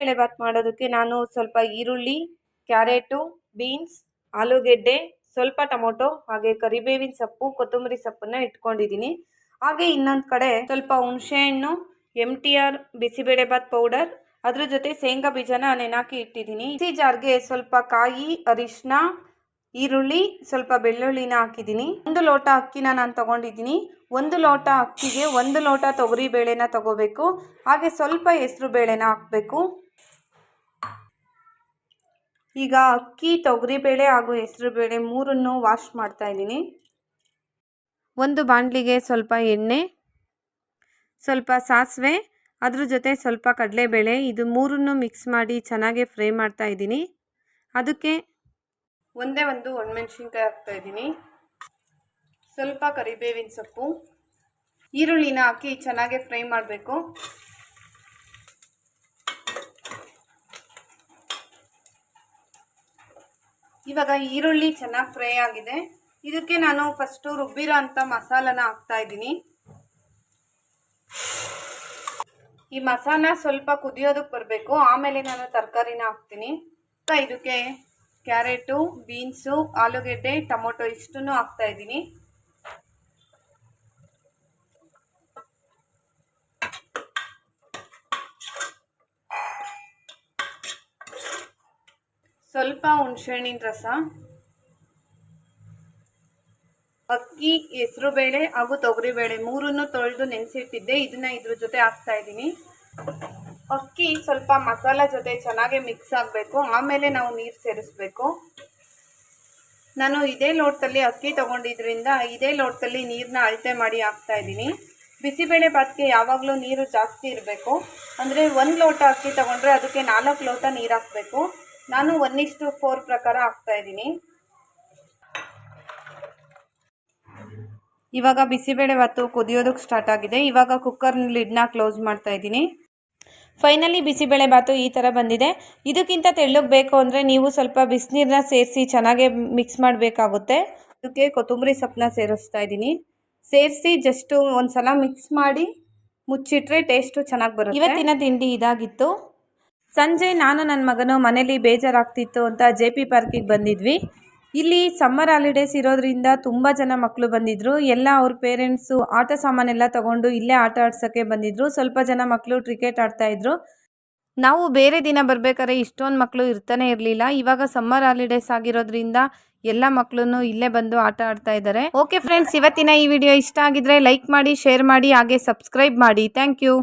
ಬೇಳೆಭಾತ್ ಮಾಡೋದಕ್ಕೆ ನಾನು ಸ್ವಲ್ಪ ಈರುಳ್ಳಿ, ಕ್ಯಾರೆಟು, ಬೀನ್ಸ್, ಆಲೂಗೆಡ್ಡೆ, ಸ್ವಲ್ಪ ಟೊಮೊಟೊ, ಹಾಗೆ ಕರಿಬೇವಿನ ಸೊಪ್ಪು, ಕೊತ್ತಂಬರಿ ಸೊಪ್ಪನ್ನ ಇಟ್ಕೊಂಡಿದ್ದೀನಿ. ಹಾಗೆ ಇನ್ನೊಂದು ಕಡೆ ಸ್ವಲ್ಪ ಹುಣಸೆಹಣ್ಣು M T R bisibelebath powder, ಅದ್ರ ಜೊತೆ ಶೇಂಗಾ ಬೀಜನ ನೆನಾಕಿ ಇಟ್ಟಿದ್ದೀನಿ. ಮಿಕ್ಸಿ ಜಾರ್ಗೆ ಸ್ವಲ್ಪ ಕಾಯಿ ಅರಿಶಿನ ಈರುಳ್ಳಿ, ಸ್ವಲ್ಪ ಬೆಳ್ಳುಳ್ಳಿನ ಹಾಕಿದ್ದೀನಿ. ಒಂದು ಲೋಟ ಅಕ್ಕಿನ ನಾನು ತಗೊಂಡಿದ್ದೀನಿ. ಒಂದು ಲೋಟ ಅಕ್ಕಿಗೆ ಒಂದು ಲೋಟ ತೊಗರಿ ಬೇಳೆನ ತಗೋಬೇಕು. ಹಾಗೆ ಸ್ವಲ್ಪ ಹೆಸರು ಬೇಳೆನ ಹಾಕಬೇಕು. ಈಗ ಅಕ್ಕಿ ತೊಗರಿಬೇಳೆ ಹಾಗೂ ಹೆಸರುಬೇಳೆ ಮೂರನ್ನು ವಾಶ್ ಮಾಡ್ತಾ ಇದ್ದೀನಿ. ಒಂದು ಬಾಣಲಿಗೆ ಸ್ವಲ್ಪ ಎಣ್ಣೆ, ಸ್ವಲ್ಪ ಸಾಸಿವೆ, ಅದ್ರ ಜೊತೆ ಸ್ವಲ್ಪ ಕಡಲೆಬೇಳೆ, ಇದು ಮೂರನ್ನು ಮಿಕ್ಸ್ ಮಾಡಿ ಚೆನ್ನಾಗಿ ಫ್ರೈ ಮಾಡ್ತಾ ಇದ್ದೀನಿ. ಅದಕ್ಕೆ ಒಂದೇ ಒಂದು ಒಣಮೆಣ್ಸಿನ್ಕಾಯಿ ಹಾಕ್ತಾ ಇದ್ದೀನಿ. ಸ್ವಲ್ಪ ಕರಿಬೇವಿನ ಸೊಪ್ಪು, ಈರುಳ್ಳಿನ ಹಾಕಿ ಚೆನ್ನಾಗಿ ಫ್ರೈ ಮಾಡಬೇಕು. ಇವಾಗ ಈರುಳ್ಳಿ ಚೆನ್ನಾಗಿ ಫ್ರೈ ಆಗಿದೆ. ಇದಕ್ಕೆ ನಾನು ಫಸ್ಟು ರುಬ್ಬಿರೋ ಅಂಥ ಮಸಾಲನ ಹಾಕ್ತಾ ಇದ್ದೀನಿ. ಈ ಮಸಾಲ ಸ್ವಲ್ಪ ಕುದಿಯೋದಕ್ಕೆ ಬರಬೇಕು. ಆಮೇಲೆ ನಾನು ತರಕಾರಿನ ಹಾಕ್ತೀನಿ. ಇದಕ್ಕೆ ಕ್ಯಾರೆಟು, ಬೀನ್ಸು, ಆಲೂಗೆಡ್ಡೆ, ಟೊಮೊಟೊ ಇಷ್ಟನ್ನು ಹಾಕ್ತಾ ಇದ್ದೀನಿ. ಸ್ವಲ್ಪ ಹುಣಸೆಹಣ್ಣಿನ ರಸ, ಅಕ್ಕಿ, ಹೆಸರುಬೇಳೆ ಹಾಗೂ ತೊಗರಿಬೇಳೆ ಮೂರನ್ನು ತೊಳೆದು ನೆನೆಸಿಟ್ಟಿದ್ದೆ. ಇದನ್ನ ಇದ್ರ ಜೊತೆ ಹಾಕ್ತಾ ಇದ್ದೀನಿ. ಅಕ್ಕಿ ಸ್ವಲ್ಪ ಮಸಾಲ ಜೊತೆ ಚೆನ್ನಾಗಿ ಮಿಕ್ಸ್ ಆಗಬೇಕು. ಆಮೇಲೆ ನಾವು ನೀರು ಸೇರಿಸ್ಬೇಕು. ನಾನು ಇದೇ ಲೋಟದಲ್ಲಿ ಅಕ್ಕಿ ತೊಗೊಂಡಿದ್ರಿಂದ ಇದೇ ಲೋಟದಲ್ಲಿ ನೀರನ್ನ ಅಳತೆ ಮಾಡಿ ಹಾಕ್ತಾ ಇದ್ದೀನಿ. ಬಿಸಿಬೇಳೆ ಭಾತ್ಗೆ ಯಾವಾಗಲೂ ನೀರು ಜಾಸ್ತಿ ಇರಬೇಕು. ಅಂದರೆ ಒಂದು ಲೋಟ ಅಕ್ಕಿ ತೊಗೊಂಡ್ರೆ ಅದಕ್ಕೆ ನಾಲ್ಕು ಲೋಟ ನೀರು ಹಾಕಬೇಕು. ನಾನು ಒನ್ ಇಷ್ಟು ಫೋರ್ ಪ್ರಕಾರ ಹಾಕ್ತಾ ಇದ್ದೀನಿ. ಇವಾಗ ಬಿಸಿಬೇಳೆ ಭಾತು ಕುದಿಯೋದಕ್ಕೆ ಸ್ಟಾರ್ಟ್ ಆಗಿದೆ. ಇವಾಗ ಕುಕ್ಕರ್ ಲಿಡ್ನ ಕ್ಲೋಸ್ ಮಾಡ್ತಾ ಇದ್ದೀನಿ. ಫೈನಲಿ ಬಿಸಿಬೇಳೆ ಭಾತು ಈ ಥರ ಬಂದಿದೆ. ಇದಕ್ಕಿಂತ ತೆಳ್ಳಗೆ ಬೇಕು ಅಂದರೆ ನೀವು ಸ್ವಲ್ಪ ಬಿಸಿನೀರನ್ನ ಸೇರಿಸಿ ಚೆನ್ನಾಗೆ ಮಿಕ್ಸ್ ಮಾಡಬೇಕಾಗುತ್ತೆ. ಅದಕ್ಕೆ ಕೊತ್ತಂಬರಿ ಸೊಪ್ಪನ್ನ ಸೇರಿಸ್ತಾ ಇದ್ದೀನಿ. ಸೇರಿಸಿ ಜಸ್ಟು ಒಂದು ಸಲ ಮಿಕ್ಸ್ ಮಾಡಿ ಮುಚ್ಚಿಟ್ರೆ ಟೇಸ್ಟು ಚೆನ್ನಾಗಿ ಬರುತ್ತೆ. ಇವತ್ತಿನ ತಿಂಡಿ ಇದಾಗಿತ್ತು. ಸಂಜೆ ನಾನು ನನ್ನ ಮಗನು ಮನೇಲಿ ಬೇಜಾರಾಗ್ತಿತ್ತು ಅಂತ ಜೆ ಪಿ ಪಾರ್ಕಿಗೆ ಬಂದಿದ್ವಿ. ಇಲ್ಲಿ ಸಮ್ಮರ್ ಹಾಲಿಡೇಸ್ ಇರೋದ್ರಿಂದ ತುಂಬ ಜನ ಮಕ್ಕಳು ಬಂದಿದ್ರು. ಎಲ್ಲ ಅವ್ರ ಪೇರೆಂಟ್ಸು ಆಟ ಸಾಮಾನೆಲ್ಲ ತಗೊಂಡು ಇಲ್ಲೇ ಆಟ ಆಡ್ಸೋಕ್ಕೆ ಬಂದಿದ್ದರು ಸ್ವಲ್ಪ ಜನ ಮಕ್ಕಳು ಕ್ರಿಕೆಟ್ ಆಡ್ತಾಯಿದ್ರು ನಾವು ಬೇರೆ ದಿನ ಬರಬೇಕಾದ್ರೆ ಇಷ್ಟೊಂದು ಮಕ್ಕಳು ಇರ್ತಾನೆ ಇರಲಿಲ್ಲ. ಇವಾಗ ಸಮ್ಮರ್ ಹಾಲಿಡೇಸ್ ಆಗಿರೋದ್ರಿಂದ ಎಲ್ಲ ಮಕ್ಕಳು ಇಲ್ಲೇ ಬಂದು ಆಟ ಆಡ್ತಾ ಇದ್ದಾರೆ. ಓಕೆ ಫ್ರೆಂಡ್ಸ್, ಇವತ್ತಿನ ಈ ವಿಡಿಯೋ ಇಷ್ಟ ಆಗಿದ್ರೆ ಲೈಕ್ ಮಾಡಿ, ಶೇರ್ ಮಾಡಿ, ಹಾಗೆ ಸಬ್ಸ್ಕ್ರೈಬ್ ಮಾಡಿ. Thank you.